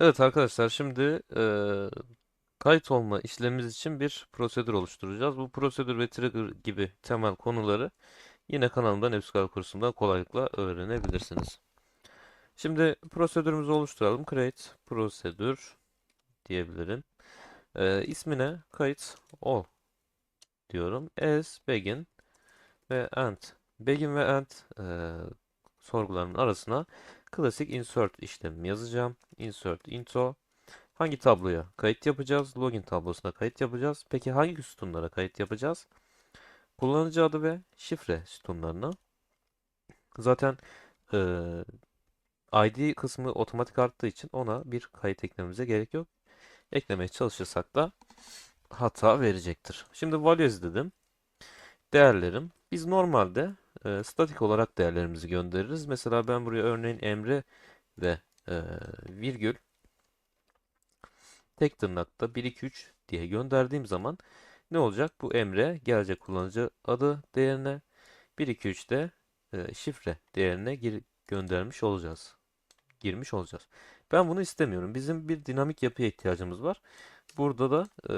Evet arkadaşlar şimdi eee, kayıt olma işlemimiz için bir prosedür oluşturacağız. Bu prosedür ve trigger gibi temel konuları yine kanalımdan SQL kursundan kolaylıkla öğrenebilirsiniz. Şimdi prosedürümüzü oluşturalım. Create prosedür diyebilirim. Eee ismine kayıt ol diyorum. As begin ve end. Begin ve end eee sorgularının arasına klasik insert işlemi yazacağım. Insert into Hangi tabloya kayıt yapacağız? Login tablosuna kayıt yapacağız. Peki hangi sütunlara kayıt yapacağız? Kullanıcı adı ve şifre sütunlarına. Zaten eee, ID kısmı otomatik arttığı için ona bir kayıt eklememize gerek yok. Eklemeye çalışırsak da hata verecektir. Şimdi values dedim. Değerlerim. Biz normalde eee, statik olarak değerlerimizi göndeririz. Mesela ben buraya örneğin Emre ve eee, virgül tek tırnakta 1 2 3 diye gönderdiğim zaman ne olacak? Bu emre gelecek kullanıcı adı değerine 1 2 3'te e, şifre değerine gir göndermiş olacağız. Girmiş olacağız. Ben bunu istemiyorum. Bizim bir dinamik yapıya ihtiyacımız var. Burada da e,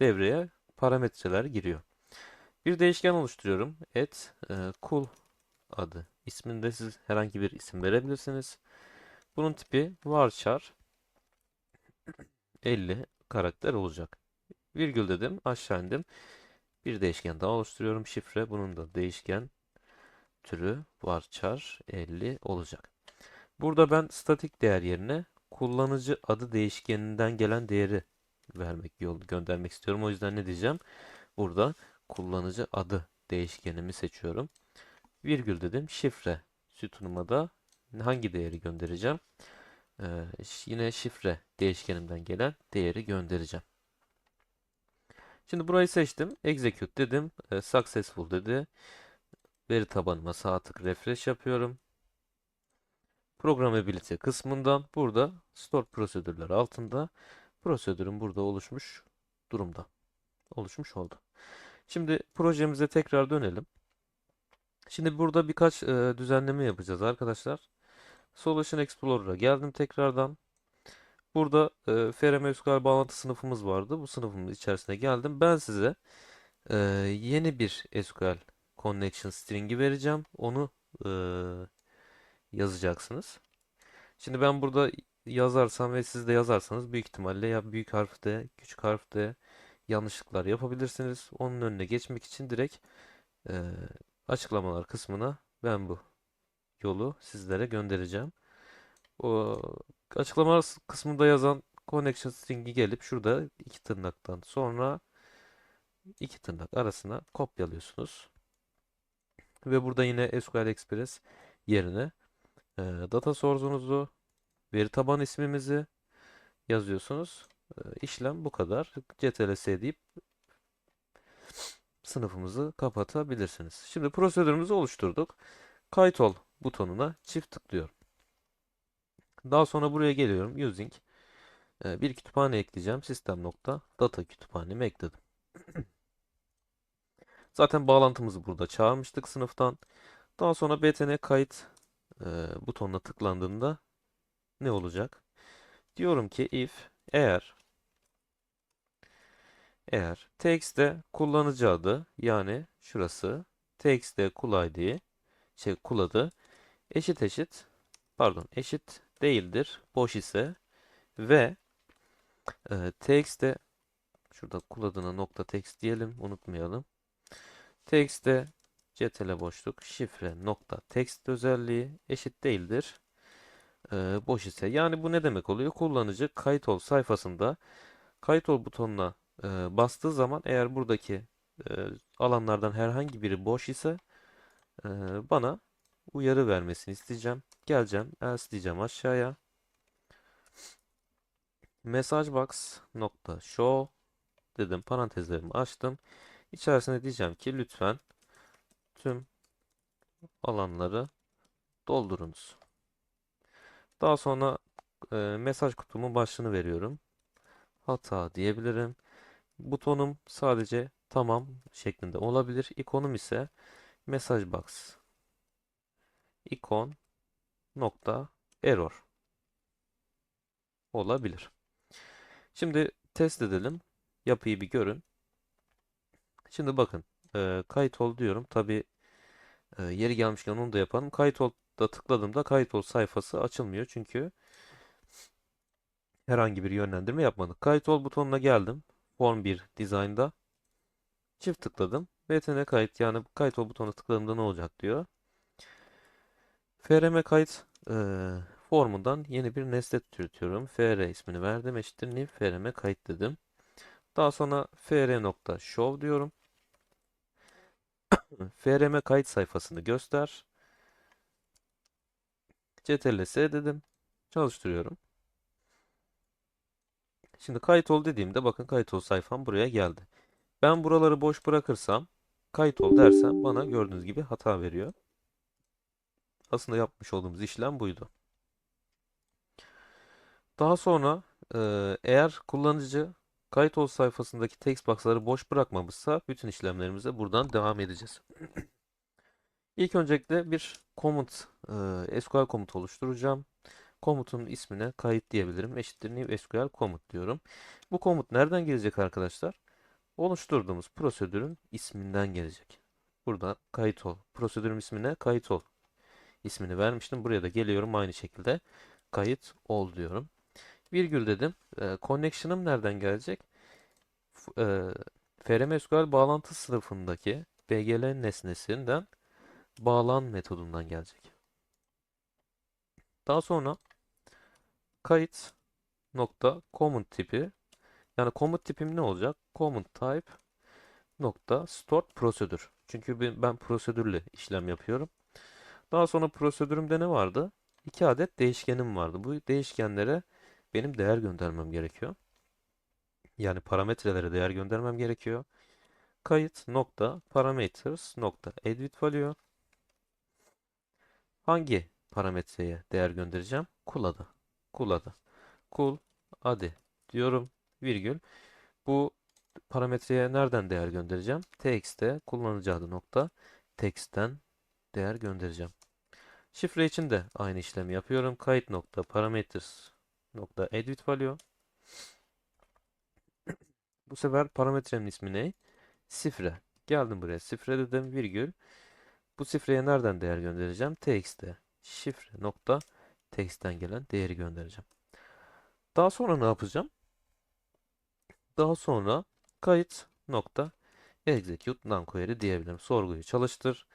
devreye parametreler giriyor. Bir değişken oluşturuyorum. Et e, kul adı. İsminde siz herhangi bir isim verebilirsiniz. Bunun tipi varchar 50 karakter olacak. Virgül dedim, aşağı indim. Bir değişken daha oluşturuyorum. Şifre bunun da değişken türü varchar 50 olacak. Burada ben statik değer yerine kullanıcı adı değişkeninden gelen değeri vermek yol göndermek istiyorum. O yüzden ne diyeceğim? Burada kullanıcı adı değişkenimi seçiyorum. Virgül dedim. Şifre sütunuma da hangi değeri göndereceğim? Ee, yine şifre değişkenimden gelen değeri göndereceğim. Şimdi burayı seçtim. Execute dedim. E, successful dedi. Veri tabanıma sağ tık refresh yapıyorum. Programmability kısmından burada store prosedürler altında prosedürüm burada oluşmuş durumda. Oluşmuş oldu. Şimdi projemize tekrar dönelim. Şimdi burada birkaç e, düzenleme yapacağız arkadaşlar. Solution Explorer'a geldim tekrardan. Burada e, FRM SQL bağlantı sınıfımız vardı. Bu sınıfımız içerisine geldim. Ben size e, yeni bir SQL connection string'i vereceğim. Onu e, yazacaksınız. Şimdi ben burada yazarsam ve siz de yazarsanız büyük ihtimalle ya büyük harfte, küçük harfte yanlışlıklar yapabilirsiniz. Onun önüne geçmek için direkt e, açıklamalar kısmına ben bu yolu sizlere göndereceğim. O açıklama kısmında yazan connection string'i gelip şurada iki tırnaktan sonra iki tırnak arasına kopyalıyorsunuz. Ve burada yine SQL Express yerine e, data source'unuzu, veri taban ismimizi yazıyorsunuz. E, işlem bu kadar. CTRL-S deyip sınıfımızı kapatabilirsiniz. Şimdi prosedürümüzü oluşturduk. Kayıt ol butonuna çift tıklıyorum. Daha sonra buraya geliyorum. Using e, bir kütüphane ekleyeceğim. System nokta data kütüphanemi ekledim. Zaten bağlantımızı burada çağırmıştık sınıftan. Daha sonra btn kayıt e, butonuna tıklandığında ne olacak? Diyorum ki if eğer eğer text'te kullanıcı adı yani şurası text'te kul ID şey kul adı eşit eşit pardon eşit değildir boş ise ve e, text'te şurada kul adına nokta text diyelim unutmayalım. Text'te cetele boşluk şifre nokta text özelliği eşit değildir e, boş ise. Yani bu ne demek oluyor? Kullanıcı kayıt ol sayfasında kayıt ol butonuna e, bastığı zaman eğer buradaki e, alanlardan herhangi biri boş ise e, bana uyarı vermesini isteyeceğim. Geleceğim else diyeceğim aşağıya. Message box nokta show dedim parantezlerimi açtım. İçerisine diyeceğim ki lütfen tüm alanları doldurunuz. Daha sonra e, mesaj kutumun başlığını veriyorum. Hata diyebilirim. Butonum sadece tamam şeklinde olabilir. İkonum ise mesaj box ikon nokta error olabilir. Şimdi test edelim. Yapıyı bir görün. Şimdi bakın. e, kayıt ol diyorum. Tabi e, yeri gelmişken onu da yapalım. Kayıt ol da tıkladığımda kayıt ol sayfası açılmıyor. Çünkü herhangi bir yönlendirme yapmadık. Kayıt ol butonuna geldim. Form 1 Design'da. Çift tıkladım. BTN kayıt yani kayıt ol butonuna tıkladığımda ne olacak diyor. FRM kayıt e, formundan yeni bir nesne türetiyorum. FR ismini verdim. Eşittir new FRM kayıt dedim. Daha sonra fr.show diyorum. FRM kayıt sayfasını göster. CTRL-S dedim. Çalıştırıyorum. Şimdi kayıt ol dediğimde bakın kayıt ol sayfam buraya geldi. Ben buraları boş bırakırsam kayıt ol dersem bana gördüğünüz gibi hata veriyor. Aslında yapmış olduğumuz işlem buydu. Daha sonra e, eğer kullanıcı kayıt ol sayfasındaki text box'ları boş bırakmamışsa bütün işlemlerimize buradan devam edeceğiz. İlk öncelikle bir komut, e, SQL komut oluşturacağım. Komutun ismine kayıt diyebilirim. Eşittir new SQL komut diyorum. Bu komut nereden gelecek arkadaşlar? Oluşturduğumuz prosedürün isminden gelecek. Burada kayıt ol. Prosedürün ismine kayıt ol ismini vermiştim. Buraya da geliyorum aynı şekilde kayıt ol diyorum. Virgül dedim. E, connection'ım nereden gelecek? E, FRM SQL bağlantı sınıfındaki BGL nesnesinden bağlan metodundan gelecek. Daha sonra kayıt nokta command tipi yani command tipim ne olacak? Command type nokta stored procedure. Çünkü ben prosedürle işlem yapıyorum. Daha sonra prosedürümde ne vardı? İki adet değişkenim vardı. Bu değişkenlere benim değer göndermem gerekiyor. Yani parametrelere değer göndermem gerekiyor. Kayıt nokta parameters nokta with value. Hangi parametreye değer göndereceğim? Kul adı. Kul adı. Kul adı diyorum virgül. Bu parametreye nereden değer göndereceğim? Text'te kullanıcı adı nokta text'ten değer göndereceğim. Şifre için de aynı işlemi yapıyorum. Kayıt nokta parameters nokta with value. Bu sefer parametrenin ismi ne? Sifre. Geldim buraya. Sifre dedim virgül. Bu sifreye nereden değer göndereceğim? Text'te. Şifre nokta text'ten gelen değeri göndereceğim. Daha sonra ne yapacağım? Daha sonra kayıt nokta execute non-query diyebilirim. Sorguyu çalıştır.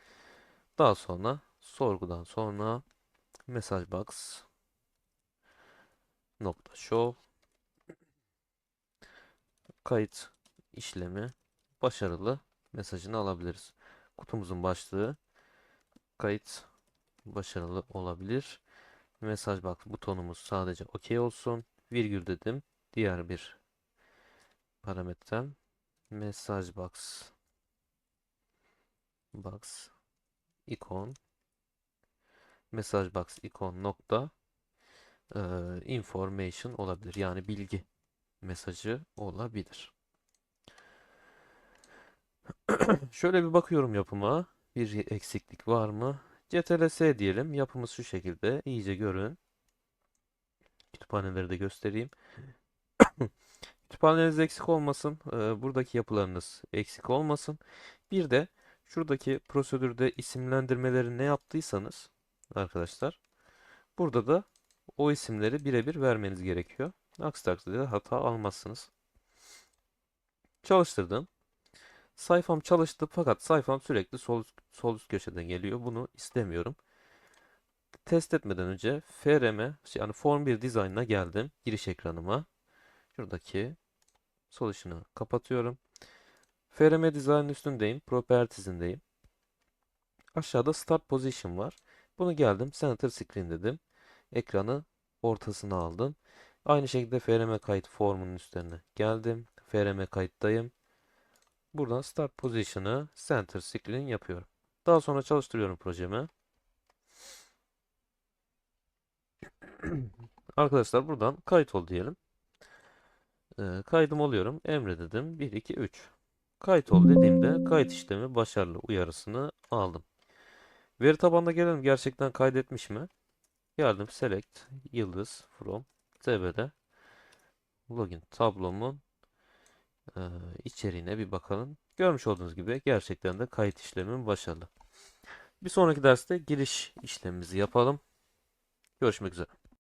Daha sonra sorgudan sonra message box nokta show kayıt işlemi başarılı mesajını alabiliriz. Kutumuzun başlığı kayıt başarılı olabilir. Mesaj box butonumuz sadece OK olsun. Virgül dedim. Diğer bir parametrem mesaj box box ikon mesaj box ikon nokta e, information olabilir. Yani bilgi mesajı olabilir. Şöyle bir bakıyorum yapıma. Bir eksiklik var mı? CTRL-S diyelim. Yapımız şu şekilde. İyice görün. Kütüphaneleri de göstereyim. Kütüphaneniz eksik olmasın. e, buradaki yapılarınız eksik olmasın. Bir de şuradaki prosedürde isimlendirmeleri ne yaptıysanız arkadaşlar burada da o isimleri birebir vermeniz gerekiyor. Aksi takdirde hata almazsınız. Çalıştırdım. Sayfam çalıştı fakat sayfam sürekli sol, sol üst köşeden geliyor. Bunu istemiyorum. Test etmeden önce FRM yani Form 1 Design'a geldim. Giriş ekranıma. Şuradaki solution'ı kapatıyorum. FRM Design üstündeyim. Properties'indeyim. Aşağıda Start Position var. Bunu geldim. Center Screen dedim. Ekranı ortasına aldım. Aynı şekilde FRM kayıt formunun üstlerine geldim. FRM kayıttayım. Buradan Start Position'ı Center Screen yapıyorum. Daha sonra çalıştırıyorum projemi. Arkadaşlar buradan kayıt ol diyelim. Ee, kaydım oluyorum. Emre dedim. 1, 2, 3. Kayıt ol dediğimde kayıt işlemi başarılı uyarısını aldım. Veri tabanına gelelim. Gerçekten kaydetmiş mi? Geldim. Select. Yıldız. From. TB'de. login tablomun e, içeriğine bir bakalım. Görmüş olduğunuz gibi gerçekten de kayıt işlemim başarılı. Bir sonraki derste giriş işlemimizi yapalım. Görüşmek üzere.